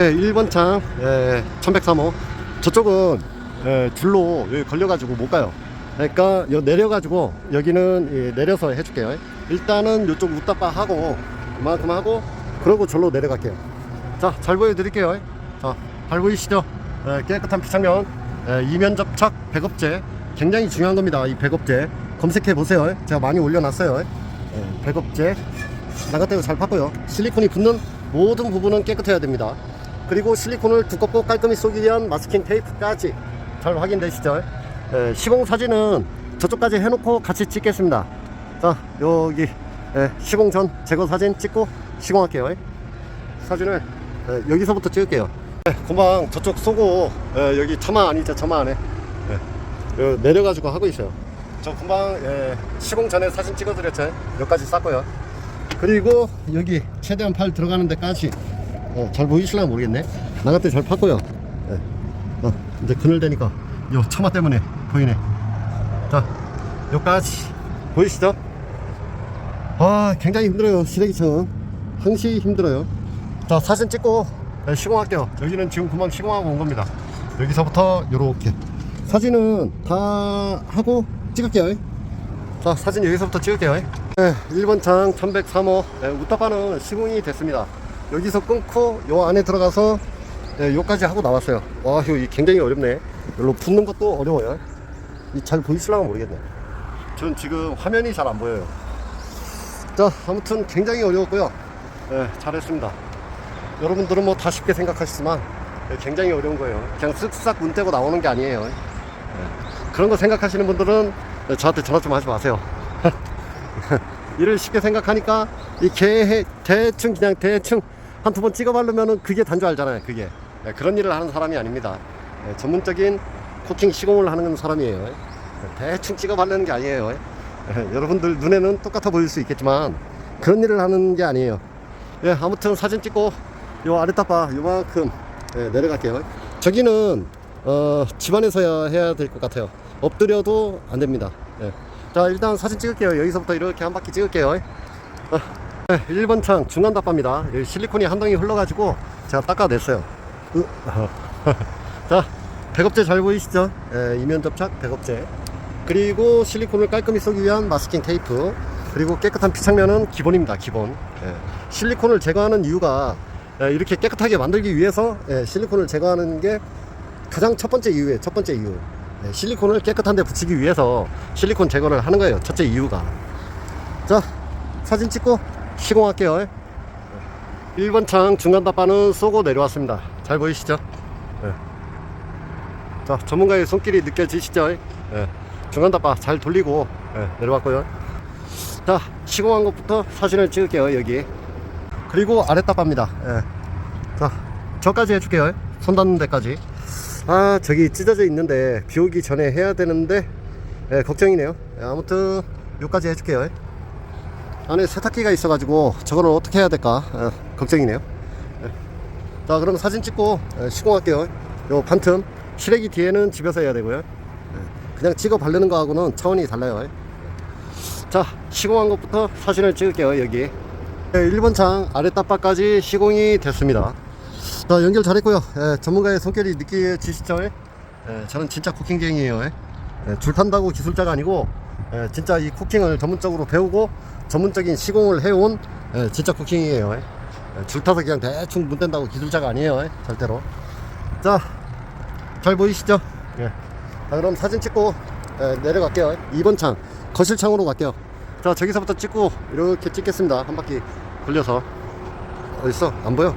네, 1번 창 예, 1103호. 저쪽은 예, 줄로 여기 걸려가지고 못 가요. 그러니까 여 내려가지고 여기는 예, 내려서 해줄게요. 일단은 이쪽 웃다빠 하고 그만큼 하고 그러고 절로 내려갈게요. 자 잘 보여드릴게요. 자 잘 보이시죠? 예, 깨끗한 피창면. 예, 이면 접착 백업제. 굉장히 중요한 겁니다 이 백업제. 검색해 보세요. 제가 많이 올려놨어요. 예, 백업제. 나갔다고 잘 팠고요. 실리콘이 붙는 모든 부분은 깨끗해야 됩니다 그리고 실리콘을 두껍고 깔끔히 쏘기 위한 마스킹 테이프까지 잘 확인되시죠? 예, 시공 사진은 저쪽까지 해놓고 같이 찍겠습니다. 자 여기 예, 시공 전 제거 사진 찍고 시공할게요. 사진을 예, 여기서부터 찍을게요. 예, 금방 저쪽 쏘고 예, 여기 차만 아니죠? 차만 안에. 예, 요 내려가지고 하고 있어요. 저 금방 예, 시공 전에 사진 찍어드렸죠? 여기까지 쌌고요. 그리고 여기 최대한 팔 들어가는 데까지 어, 잘 보이실나 모르겠네. 때잘 팠고요. 예. 어, 이제 그늘 되니까 요 처마 때문에 보이네. 자 여기까지 보이시죠? 아 굉장히 힘들어요 시래기층. 항시 힘들어요. 자 사진 찍고 예, 시공할게요. 여기는 지금 금방 시공하고 온 겁니다. 여기서부터 요렇게. 사진은 다 하고 찍을게요. 자 사진 여기서부터 찍을게요. 네, 1번 창 1103호 네, 우타바는 시공이 됐습니다 여기서 끊고 요 안에 들어가서 네, 요까지 하고 나왔어요. 와 이거 굉장히 어렵네. 별로 붙는 것도 어려워요. 이잘 보이실라가 모르겠네. 전 지금 화면이 잘 안 보여요. 자 아무튼 굉장히 어려웠고요. 네, 잘했습니다. 여러분들은 뭐 다 쉽게 생각하시지만 네, 굉장히 어려운 거예요. 그냥 쓱싹 문 떼고 나오는 게 아니에요. 네, 그런 거 생각하시는 분들은 네, 저한테 전화 좀 하지 마세요. 일을 쉽게 생각하니까 이 개 대충 그냥 대충 한 두 번 찍어 바르면은 그게 단줄 알잖아요 그게. 네, 그런 일을 하는 사람이 아닙니다. 네, 전문적인 코팅 시공을 하는 사람이에요. 네, 대충 찍어 바르는 게 아니에요. 네, 여러분들 눈에는 똑같아 보일 수 있겠지만 그런 일을 하는 게 아니에요. 예, 아무튼 사진 찍고 요 아래따바 요만큼 예, 내려갈게요. 저기는 어, 집안에서 해야 될 것 같아요. 엎드려도 안 됩니다. 예. 자 일단 사진 찍을게요. 여기서부터 이렇게 한 바퀴 찍을게요. 어, 네, 1번 창 중간 답합니다. 실리콘이 한 덩이 흘러가지고 제가 닦아냈어요. 으, 자 백업제 잘 보이시죠? 예, 이면 접착 백업제. 그리고 실리콘을 깔끔히 쏘기 위한 마스킹 테이프. 그리고 깨끗한 피창면은 기본입니다 기본. 예, 실리콘을 제거하는 이유가 예, 이렇게 깨끗하게 만들기 위해서 예, 실리콘을 제거하는 게 가장 첫 번째 이유예요 첫 번째 이유. 예, 실리콘을 깨끗한 데 붙이기 위해서 실리콘 제거를 하는 거예요 첫째 이유가. 자 사진 찍고 시공할게요. 1번 창 중간 답반은 쏘고 내려왔습니다. 잘 보이시죠? 예. 자 전문가의 손길이 느껴지시죠? 예. 중간 답바 잘 돌리고 예, 내려왔고요. 자 시공한 것부터 사진을 찍을게요 여기. 그리고 아래 답바입니다. 예. 자 저까지 해줄게요. 손 닿는 데까지. 아 저기 찢어져 있는데 비 오기 전에 해야 되는데 예, 걱정이네요. 예, 아무튼 여기까지 해줄게요 안에 세탁기가 있어가지고 저거를 어떻게 해야 될까? 예, 걱정이네요. 예. 자 그럼 사진 찍고 예, 시공할게요. 요 반틈. 시래기 뒤에는 집에서 해야 되고요. 예, 그냥 찍어 바르는 거하고는 차원이 달라요. 자 시공한 것부터 사진을 찍을게요 여기. 네, 1번 창 아래 따바까지 시공이 됐습니다. 자 연결 잘했고요. 예, 전문가의 손길이 느껴지시죠 예, 저는 진짜 쿠킹쟁이에요. 예, 줄 탄다고 기술자가 아니고 예, 진짜 이 쿠킹을 전문적으로 배우고 전문적인 시공을 해온 예, 진짜 쿠킹이에요. 예, 줄 타서 그냥 대충 문 뗀다고 기술자가 아니에요. 예, 절대로. 자 잘 보이시죠? 예. 자 그럼 사진 찍고 예, 내려갈게요. 2번 창 거실 창으로 갈게요. 자 저기서부터 찍고 이렇게 찍겠습니다. 한 바퀴 굴려서. 어딨어? 안 보여